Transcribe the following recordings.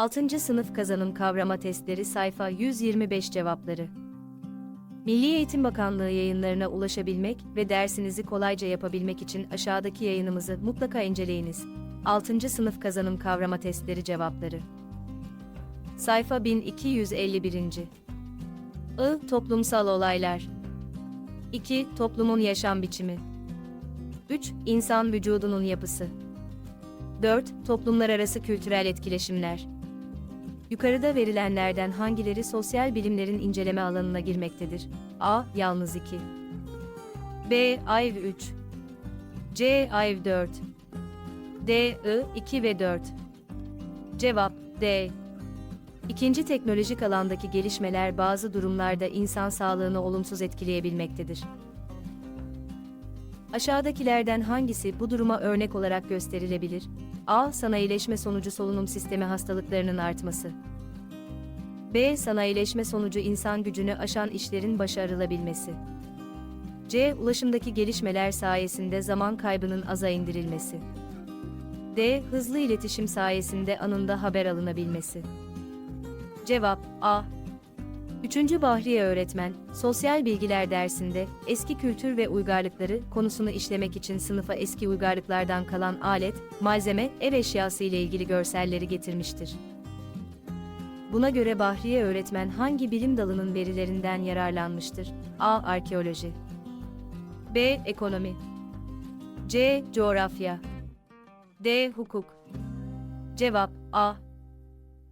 6. Sınıf Kazanım Kavrama Testleri Sayfa 125 Cevapları Milli Eğitim Bakanlığı yayınlarına ulaşabilmek ve dersinizi kolayca yapabilmek için aşağıdaki yayınımızı mutlaka inceleyiniz. 6. Sınıf Kazanım Kavrama Testleri Cevapları Sayfa 1251. I. Toplumsal olaylar 2. Toplumun yaşam biçimi 3. İnsan vücudunun yapısı 4. Toplumlar arası kültürel etkileşimler Yukarıda verilenlerden hangileri sosyal bilimlerin inceleme alanına girmektedir? A. Yalnız 2 B. Ayv 3 C. Ayv 4 D. I. 2 ve 4 Cevap D. İkinci teknolojik alandaki gelişmeler bazı durumlarda insan sağlığını olumsuz etkileyebilmektedir. Aşağıdakilerden hangisi bu duruma örnek olarak gösterilebilir? A. Sanayileşme sonucu solunum sistemi hastalıklarının artması. B. Sanayileşme sonucu insan gücünü aşan işlerin başarılabilmesi. C. Ulaşımdaki gelişmeler sayesinde zaman kaybının aza indirilmesi. D. Hızlı iletişim sayesinde anında haber alınabilmesi. Cevap A. 3. Bahriye öğretmen, sosyal bilgiler dersinde eski kültür ve uygarlıkları konusunu işlemek için sınıfa eski uygarlıklardan kalan alet, malzeme, ev eşyası ile ilgili görselleri getirmiştir. Buna göre Bahriye öğretmen hangi bilim dalının verilerinden yararlanmıştır? A. Arkeoloji B. Ekonomi C. Coğrafya D. Hukuk Cevap A.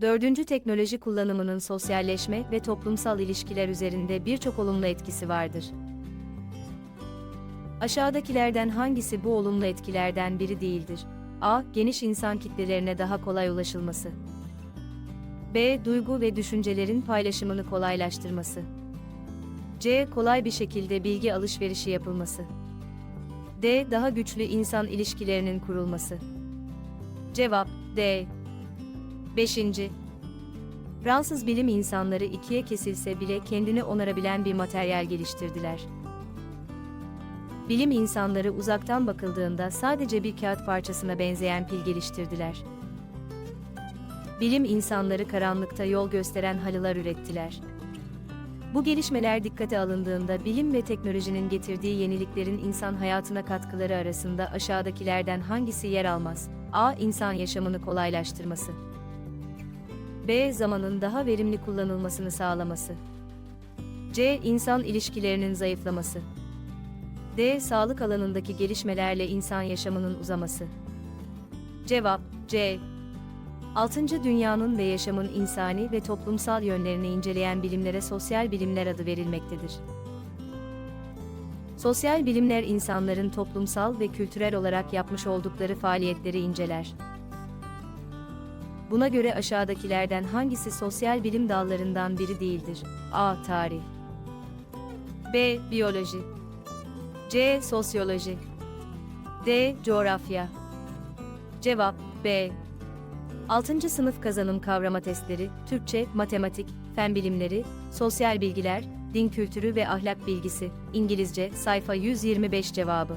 Dördüncü teknoloji kullanımının sosyalleşme ve toplumsal ilişkiler üzerinde birçok olumlu etkisi vardır. Aşağıdakilerden hangisi bu olumlu etkilerden biri değildir? A. Geniş insan kitlelerine daha kolay ulaşılması. B. Duygu ve düşüncelerin paylaşımını kolaylaştırması. C. Kolay bir şekilde bilgi alışverişi yapılması. D. Daha güçlü insan ilişkilerinin kurulması. Cevap D. 5. Fransız bilim insanları ikiye kesilse bile kendini onarabilen bir materyal geliştirdiler. Bilim insanları uzaktan bakıldığında sadece bir kağıt parçasına benzeyen pil geliştirdiler. Bilim insanları karanlıkta yol gösteren halılar ürettiler. Bu gelişmeler dikkate alındığında bilim ve teknolojinin getirdiği yeniliklerin insan hayatına katkıları arasında aşağıdakilerden hangisi yer almaz? A. İnsan yaşamını kolaylaştırması. B. Zamanın daha verimli kullanılmasını sağlaması. C. İnsan ilişkilerinin zayıflaması. D. Sağlık alanındaki gelişmelerle insan yaşamının uzaması. Cevap C. 6. Dünyanın ve yaşamın insani ve toplumsal yönlerini inceleyen bilimlere sosyal bilimler adı verilmektedir. Sosyal bilimler insanların toplumsal ve kültürel olarak yapmış oldukları faaliyetleri inceler. Buna göre aşağıdakilerden hangisi sosyal bilim dallarından biri değildir? A. Tarih B. Biyoloji C. Sosyoloji D. Coğrafya Cevap B. 6. sınıf kazanım kavrama testleri, Türkçe, matematik, fen bilimleri, sosyal bilgiler, din kültürü ve ahlak bilgisi, İngilizce, sayfa 125 cevabı.